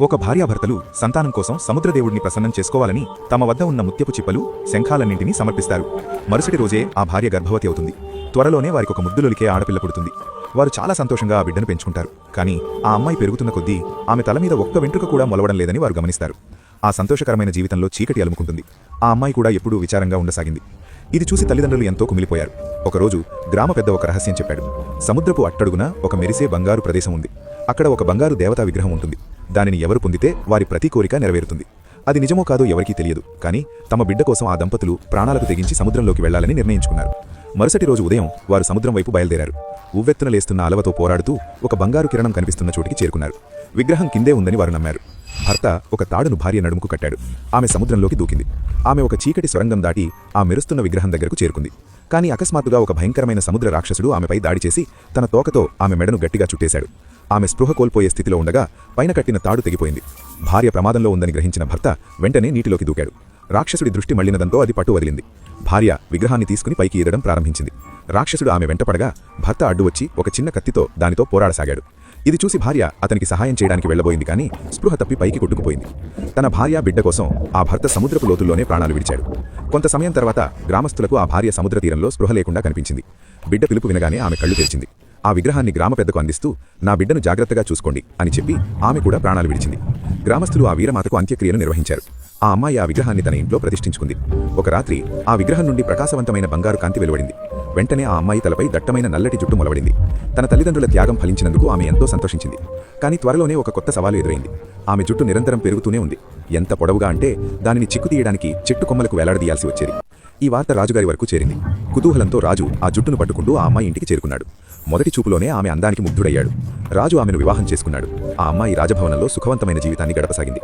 ఒక భార్యాభర్తలు సంతానం కోసం సముద్రదేవుడిని ప్రసన్నం చేసుకోవాలని తమ వద్ద ఉన్న ముత్యపు చిప్పలు శంఖాలన్నింటినీ సమర్పిస్తారు. మరుసటి రోజే ఆ భార్య గర్భవతి అవుతుంది. త్వరలోనే వారికి ఒక ముద్దులొలికే ఆడపిల్ల పుడుతుంది. వారు చాలా సంతోషంగా ఆ బిడ్డను పెంచుకుంటారు. కానీ ఆ అమ్మాయి పెరుగుతున్న కొద్దీ ఆమె తల మీద ఒక్క వెంట్రుక కూడా మొలవడం లేదని వారు గమనిస్తారు. ఆ సంతోషకరమైన జీవితంలో చీకటి అలుముకుంటుంది. ఆ అమ్మాయి కూడా ఎప్పుడూ విచారంగా ఉండసాగింది. ఇది చూసి తల్లిదండ్రులు ఎంతో కుమిలిపోయారు. ఒకరోజు గ్రామ పెద్ద ఒక రహస్యం చెప్పాడు. సముద్రపు అట్టడుగున ఒక మెరిసే బంగారు ప్రదేశం ఉంది. అక్కడ ఒక బంగారు దేవతా విగ్రహం ఉంటుంది. దానిని ఎవరు పొందితే వారి ప్రతి కోరిక నెరవేరుతుంది. అది నిజమో కాదో ఎవరికీ తెలియదు కానీ తమ బిడ్డ కోసం ఆ దంపతులు ప్రాణాలకు తెగించి సముద్రంలోకి వెళ్ళాలని నిర్ణయించుకున్నారు. మరుసటి రోజు ఉదయం వారు సముద్రం వైపు బయలుదేరారు. ఉవ్వెత్తున లేస్తున్న అలవతో పోరాడుతూ ఒక బంగారు కిరణం కనిపిస్తున్న చోటికి చేరుకున్నారు. విగ్రహం కిందే ఉందని వారు నమ్మారు. భర్త ఒక తాడును భార్య నడుముకు కట్టాడు. ఆమె సముద్రంలోకి దూకింది. ఆమె ఒక చీకటి సొరంగం దాటి ఆ మెరుస్తున్న విగ్రహం దగ్గరకు చేరుకుంది. కానీ అకస్మాత్తుగా ఒక భయంకరమైన సముద్ర రాక్షసుడు ఆమెపై దాడి చేసి తన తోకతో ఆమె మెడను గట్టిగా చుట్టేశాడు. ఆమె స్పృహ కోల్పోయే స్థితిలో ఉండగా పైన కట్టిన తాడు తెగిపోయింది. భార్య ప్రమాదంలో ఉందని గ్రహించిన భర్త వెంటనే నీటిలోకి దూకాడు. రాక్షసుడి దృష్టి మళ్ళినదంతో అది పట్టు వదిలింది. భార్య విగ్రహాన్ని తీసుకుని పైకి ఈదడం ప్రారంభించింది. రాక్షసుడు ఆమె వెంటపడగా భర్త అడ్డువచ్చి ఒక చిన్న కత్తితో దానితో పోరాడసాగాడు. ఇది చూసి భార్య అతనికి సహాయం చేయడానికి వెళ్ళబోయింది కానీ స్పృహ తప్పి పైకి కొట్టుకుపోయింది. తన భార్య బిడ్డ కోసం ఆ భర్త సముద్రపు లోతుల్లోనే ప్రాణాలు విడిచాడు. కొంత సమయం తర్వాత గ్రామస్తులకు ఆ భార్య సముద్ర తీరంలో స్పృహ లేకుండా కనిపించింది. బిడ్డ పిలుపు వినగానే ఆమె కళ్ళు తెరిచింది. ఆ విగ్రహాన్ని గ్రామ పెద్దకు అందిస్తూ నా బిడ్డను జాగ్రత్తగా చూసుకోండి అని చెప్పి ఆమె కూడా ప్రాణాలు విడిచింది. గ్రామస్తులు ఆ వీరమాతకు అంత్యక్రియలు నిర్వహించారు. ఆ అమ్మాయి ఆ విగ్రహాన్ని తన ఇంట్లో ప్రతిష్ఠించుకుంది. ఒక రాత్రి ఆ విగ్రహం నుండి ప్రకాశవంతమైన బంగారు కాంతి వెలువడింది. వెంటనే ఆ అమ్మాయి తలపై దట్టమైన నల్లటి జుట్టు మొలవడింది. తన తల్లిదండ్రుల త్యాగం ఫలించినందుకు ఆమె ఎంతో సంతోషించింది. కానీ త్వరలోనే ఒక కొత్త సవాలు ఎదురైంది. ఆమె జుట్టు నిరంతరం పెరుగుతూనే ఉంది. ఎంత పొడవుగా అంటే దానిని చిక్కు తీయడానికి చెట్టు కొమ్మలకు వేలాడదీయాల్సి వచ్చేది. ఈ వార్త రాజుగారి వరకు చేరింది. కుతూహలంతో రాజు ఆ జుట్టును పట్టుకుంటూ ఆ అమ్మాయి ఇంటికి చేరుకున్నాడు. మొదటి చూపులోనే ఆమె అందానికి ముగ్ధుడయ్యాడు. రాజు ఆమెను వివాహం చేసుకున్నాడు. ఆ అమ్మాయి రాజభవనంలో సుఖవంతమైన జీవితాన్ని గడపసాగింది.